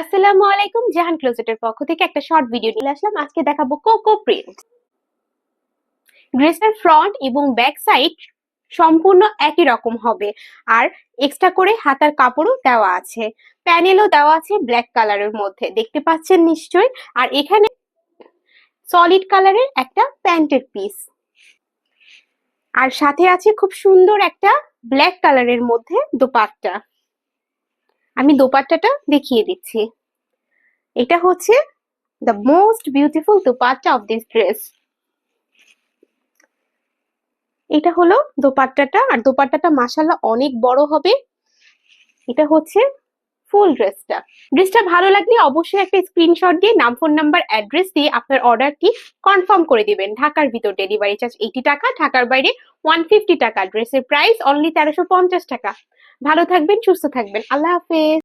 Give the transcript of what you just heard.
আসসালামু আলাইকুম, জাহান ক্লোজেটের পক্ষ থেকে একটা শর্ট ভিডিও নিয়ে আসলাম। আজকে দেখাবো কোকো প্রিন্ট। ড্রেসের ফ্রন্ট এবং ব্যাক সাইড সম্পূর্ণ একই রকম হবে। আর এক্সট্রা করে হাতার কাপড়ও দেওয়া আছে। প্যানেলও দেওয়া আছে ব্ল্যাক কালারের মধ্যে। দেখতে পাচ্ছেন নিশ্চয়ই। আর এখানে সলিড কালারের একটা প্যান্টের পিস। আর সাথে আছে খুব সুন্দর একটা ব্ল্যাক কালারের মধ্যে দোপাট্টা। আমি দোপাট্টাটা দেখিয়ে দিচ্ছি। এটা হচ্ছে the most beautiful dupatta of this dress এটা হলো দোপাট্টাটা, আর দোপাট্টাটা মাসাল্লাহ অনেক বড় হবে। এটা হচ্ছে ফুল ড্রেসটা ড্রেসটা ভালো লাগলে অবশ্যই একটা স্ক্রিনশট দিয়ে নাম ফোন নাম্বার অ্যাড্রেস দিয়ে আপনার অর্ডারটি কনফার্ম করে দিবেন। ঢাকার ভিতর ডেলিভারি চার্জ এইটি টাকা, ঢাকার বাইরে ওয়ান ফিফটি টাকা। ড্রেসের প্রাইস অনলি তেরোশো পঞ্চাশ টাকা। ভালো থাকবেন, সুস্থ থাকবেন। আল্লাহ হাফেজ।